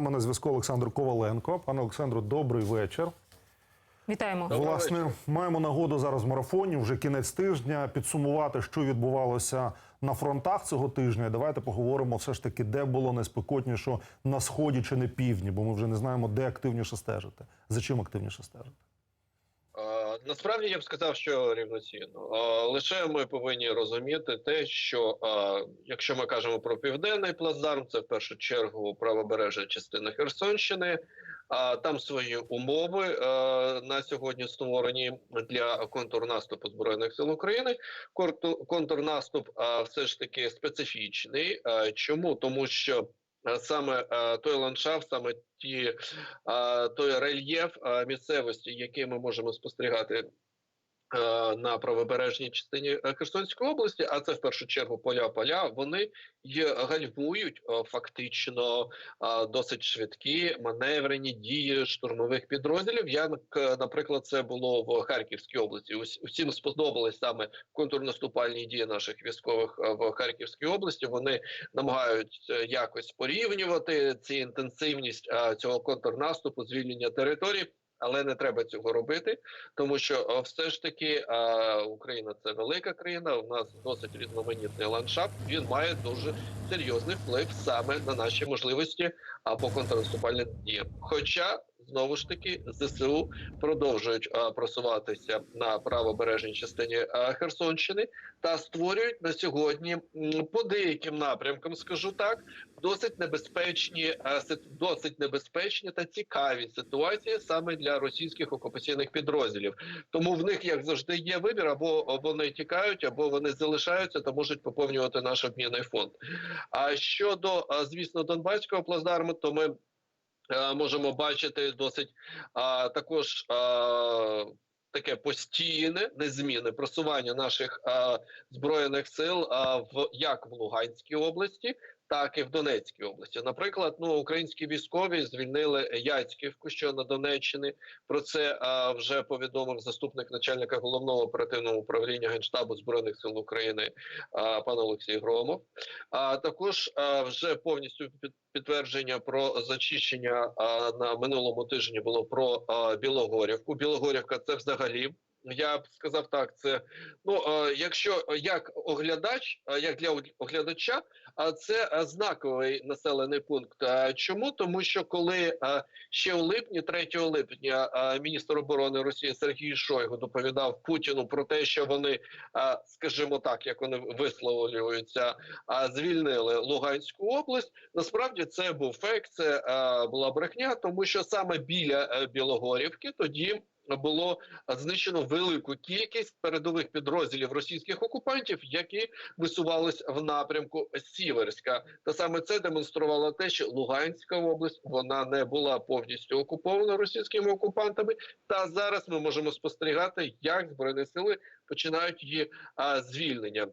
нами на зв'язку Олександр Коваленко. Пане Олександру, добрий вечір. Вітаємо. Власне, маємо нагоду зараз в марафоні, вже кінець тижня, підсумувати, що відбувалося на фронтах цього тижня. Давайте поговоримо все ж таки, де було найспекотніше на сході чи на півдні, бо ми вже не знаємо, де активніше стежити. За чим активніше стежити? Насправді я б сказав, що рівноцінно. Лише ми повинні розуміти те, що якщо ми кажемо про південний плацдарм, це в першу чергу правобережна частина Херсонщини. А там свої умови на сьогодні створені для контрнаступу збройних сил України. Контрнаступ все ж таки специфічний. Чому тому, що саме е, той ландшафт, саме ті той рельєф місцевості, який ми можемо спостерігати на правобережній частині е, Херсонської області, а це в першу чергу поля-поля, вони й гальмують фактично досить швидкі маневрені дії штурмових підрозділів. Як, е, наприклад, це було в Харківській області. Ус- Усім сподобались саме контрнаступальні дії наших військових е, в Харківській області. Вони намагаються якось порівнювати ці інтенсивність цього контрнаступу, звільнення територій. Але не треба цього робити, тому що все ж таки а, Україна це велика країна. У нас досить різноманітний ландшафт. Він має дуже серйозний вплив саме на наші можливості або контрнаступальні дії. Хоча знову ж таки ЗСУ продовжують а, просуватися на правобережній частині а, Херсонщини та створюють на сьогодні по деяким напрямкам, скажу так, досить небезпечні, е, досить небезпечні та цікаві ситуації саме для російських окупаційних підрозділів. Тому в них, як завжди, є вибір: або вони тікають, або вони залишаються та можуть поповнювати наш обмінний фонд. А щодо, е, звісно, Донбаського плацдарму, то ми е, можемо бачити досить а, також. А, Таке постійне незмінне просування наших а, збройних сил а, в як в Луганській області, так і в Донецькій області. Наприклад, ну українські військові звільнили Яцьківку, що на Донеччині. Про це а, вже повідомив заступник начальника головного оперативного управління генштабу збройних сил України а, пан Олексій Громов. А також а, вже повністю під, підтвердження про зачищення а, на минулому тижні було про а, Білогорівку. Білогорівка це взагалі. Я б сказав так, це ну е, якщо як оглядач, е, як для оглядача, це е, знаковий населений пункт. Е, Чому тому, що коли е, ще у липні, 3 липня, е, міністр оборони Росії Сергій Шойгу доповідав Путіну про те, що вони, е, скажімо так, як вони висловлюються, е, звільнили Луганську область. Насправді це був фейк, це е, була брехня, тому що саме біля е, Білогорівки тоді було знищено велику кількість передових підрозділів російських окупантів, які висувались в напрямку Сіверська. Та саме це демонструвало те, що Луганська область вона не була повністю окупована російськими окупантами. Та зараз ми можемо спостерігати, як збройні сили починають її а, звільнення.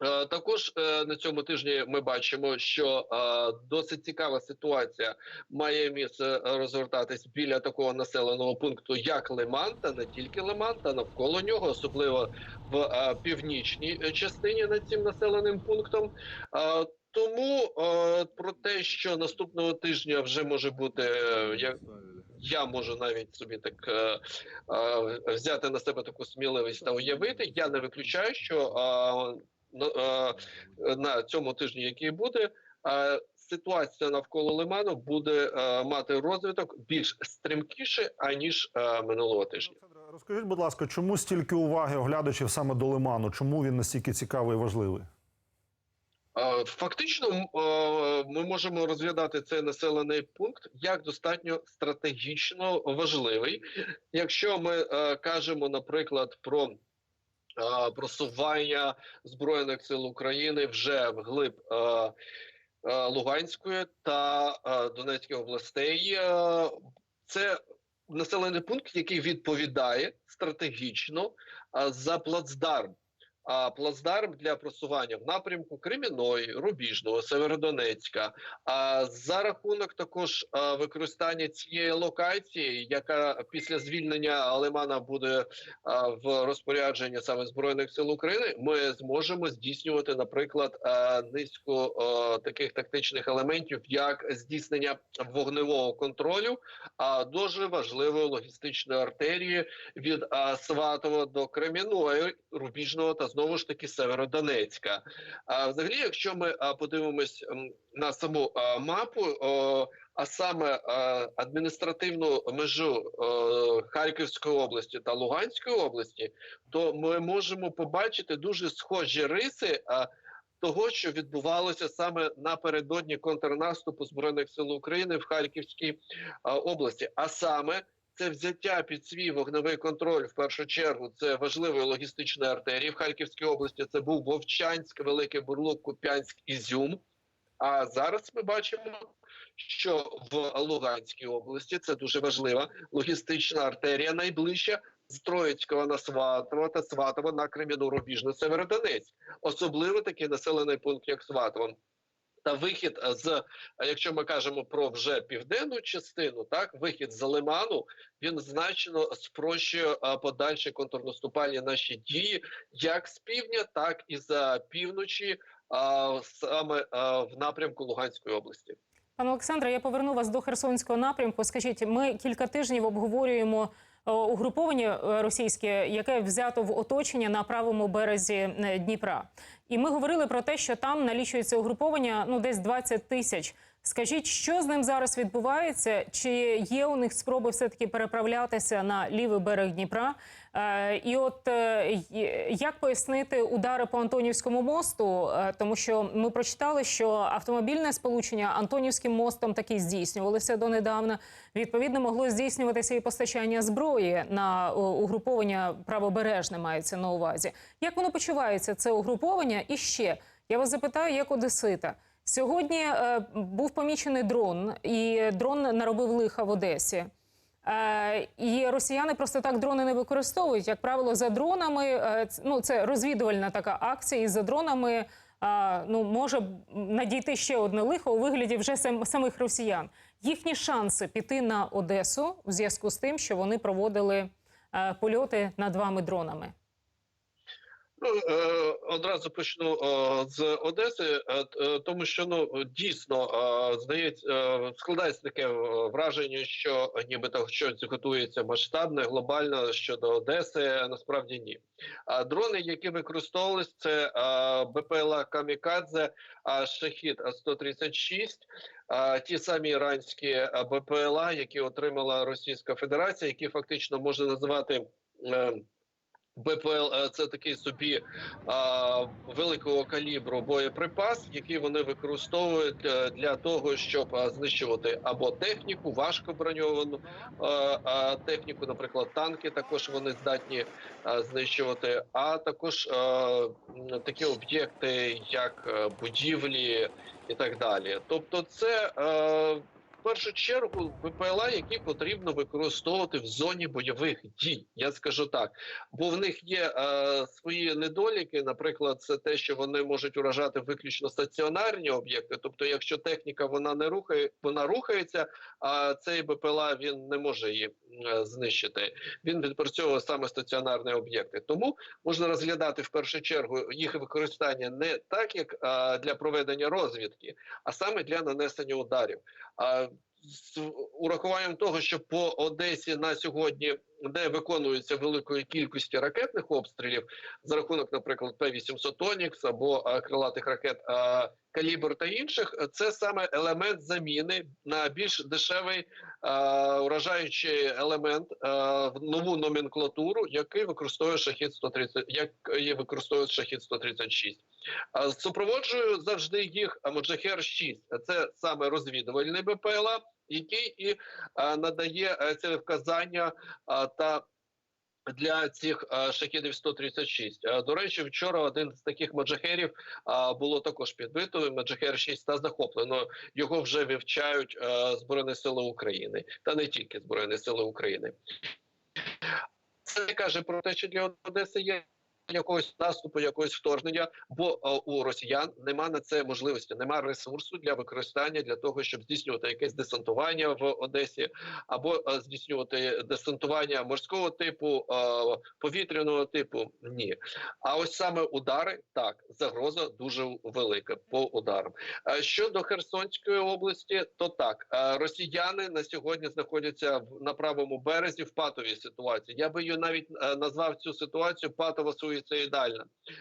Е, Також е, на цьому тижні ми бачимо, що е, досить цікава ситуація має місце розгортатись біля такого населеного пункту, як Лиман, та не тільки Лиман, та навколо нього, особливо в північній частині над цим населеним пунктом. Тому про те, що наступного тижня вже може бути як я можу навіть собі так е, е, взяти на себе таку сміливість та уявити. Я не виключаю, що е, на, е, цьому тижні, який буде, е, ситуація навколо Лиману буде е, мати розвиток більш стрімкіше аніж минулого тижня. Розкажіть, будь ласка, чому стільки уваги оглядачів саме до Лиману? Чому він настільки цікавий і важливий? Фактично, ми можемо розглядати цей населений пункт як достатньо стратегічно важливий. Якщо ми кажемо, наприклад, про просування збройних сил України вже вглиб е, е, Луганської та е, Донецької областей, це населений пункт, який відповідає стратегічно за плацдарм. А, плацдарм для просування в напрямку Креміної, Рубіжного, Северодонецька. А за рахунок також а, використання цієї локації, яка після звільнення Лимана буде а, в розпорядженні саме збройних сил України, ми зможемо здійснювати, наприклад, а, низку а, таких тактичних елементів, як здійснення вогневого контролю, а дуже важливої логістичної артерії від а, Сватова до Креміної, Рубіжного та знову ж таки Северодонецька. А взагалі, якщо ми подивимось на саму мапу, а саме адміністративну межу Харківської області та Луганської області, то ми можемо побачити дуже схожі риси. Того, що відбувалося саме напередодні контрнаступу збройних сил України в Харківській а, області, а саме це взяття під свій вогневий контроль в першу чергу. Це важливої логістичної артерії в Харківській області. Це був Вовчанськ, Великий Бурлук, Куп'янськ, Ізюм. А зараз ми бачимо, що в Луганській області це дуже важлива логістична артерія, найближча з Троїцького на Сватово та Сватово на Креміну Рубіжну Северодонецьк. Особливо такий населений пункт, як Сватово. Та вихід з, якщо ми кажемо про вже південну частину, так вихід з Лиману, він значно спрощує а, подальші контрнаступальні наші дії, як з півдня, так і за півночі, а, саме в напрямку Луганської області. Пане Олександре, я поверну вас до Херсонського напрямку. Скажіть, ми кілька тижнів обговорюємо е, угруповання російські, російське, яке взято в оточення на правому березі е, Дніпра. І ми говорили про те, що там налічується угруповання ну десь 20 тисяч. Скажіть, що з ним зараз відбувається? Чи є у них спроби все таки переправлятися на лівий берег Дніпра? Е, і от е, як пояснити удари по Антонівському мосту? Е, тому що ми прочитали, що автомобільне сполучення Антонівським мостом таки здійснювалося донедавна. Відповідно, могло здійснюватися і постачання зброї на угруповання правобережне мається на увазі. Як воно почувається? Це угруповання? І ще я вас запитаю, як одесита. Сьогодні е, був помічений дрон, і дрон наробив лиха в Одесі. Е, і росіяни просто так дрони не використовують. Як правило, за дронами е, ну це розвідувальна така акція. І за дронами е, ну може надійти ще одне лихо у вигляді вже сам, самих росіян. Їхні шанси піти на Одесу в зв'язку з тим, що вони проводили е, польоти над вами дронами. Ну, е, одразу почну е, з Одеси, е, тому що ну дійсно здається, складається таке враження, що нібито щось готується масштабне, глобально щодо Одеси. Насправді ні. А дрони, які використовувались, це БПЛА Камікадзе, а Шахід 136 а, ті самі іранські БПЛА, які отримала Російська Федерація, які фактично можна називати. Е, БПЛ е, це такий собі а, великого калібру боєприпас, який вони використовують е, для того, щоб знищувати або техніку, важко броньовану а, а, техніку, наприклад, танки також вони здатні а, знищувати, а також а, такі об'єкти, як е, будівлі і так далі. Тобто, це е, в першу чергу БПЛА, які потрібно використовувати в зоні бойових дій. Я скажу так, бо в них є е, свої недоліки. Наприклад, це те, що вони можуть уражати виключно стаціонарні об'єкти. Тобто, якщо техніка вона не рухає, вона рухається, а цей БПЛА він не може її е, знищити. Він відпрацьовує саме стаціонарні об'єкти. Тому можна розглядати в першу чергу їх використання не так, як е, для проведення розвідки, а саме для нанесення ударів. А з урахуванням того, що по Одесі на сьогодні не виконується великої кількості ракетних обстрілів за рахунок, наприклад, П-800 «Онікс» або а, крилатих ракет а, «Калібр» та інших, це саме елемент заміни на більш дешевий а, вражаючий елемент в нову номенклатуру, який використовує шахід 130, як використовує шахід 136. А, Супроводжую завжди їх Моджахер 6 Це саме розвідувальний БПЛА, який і надає е, це вказання та. Для цих шахідів 136. А, До речі, вчора один з таких маджахерів було також підбито. Маджахер 6 та захоплено. Його вже вивчають Збройні Сили України, та не тільки Збройні Сили України. Це каже про те, що для Одеси є якогось наступу, якогось вторгнення, бо е, у росіян нема на це можливості, нема ресурсу для використання для того, щоб здійснювати якесь десантування в Одесі, або е, здійснювати десантування морського типу, е, повітряного типу. Ні, а ось саме удари так загроза дуже велика по ударам. Е, Щодо Херсонської області, то так росіяни на сьогодні знаходяться в на правому березі в патовій ситуації. Я би її навіть назвав цю ситуацію патово суїцидальна,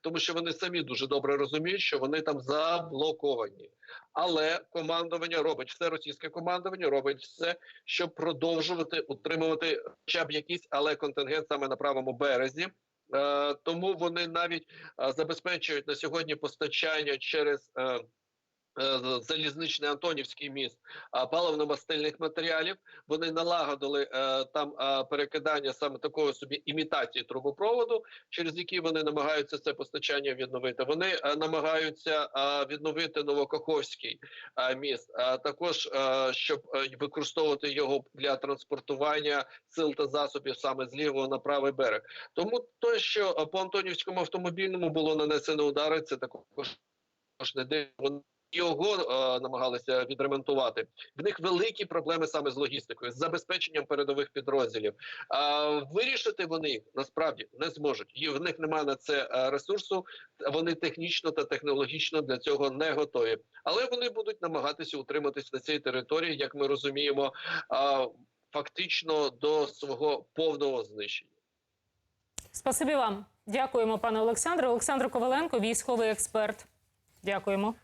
тому що вони самі дуже добре розуміють, що вони там заблоковані. Але командування робить все російське командування робить все, щоб продовжувати утримувати хоча б якийсь, але контингент саме на правому березі. Е, тому вони навіть е, забезпечують на сьогодні постачання через е, залізничний Антонівський міст паливно-мастильних матеріалів. Вони налагодили е, там е, перекидання саме такої собі імітації трубопроводу, через які вони намагаються це постачання відновити. Вони е, намагаються е, відновити Новокаховський е, міст, а також е, щоб е, використовувати його для транспортування сил та засобів саме з лівого на правий берег. Тому те, що е, по Антонівському автомобільному було нанесено удари, це також не дивно. Його е, намагалися відремонтувати. В них великі проблеми саме з логістикою, з забезпеченням передових підрозділів. А вирішити вони насправді не зможуть. І в них немає на це е, ресурсу. Вони технічно та технологічно для цього не готові. Але вони будуть намагатися утриматись на цій території, як ми розуміємо, а, фактично до свого повного знищення. Спасибі вам. Дякуємо, пане Олександре. Олександр Коваленко, військовий експерт. Дякуємо.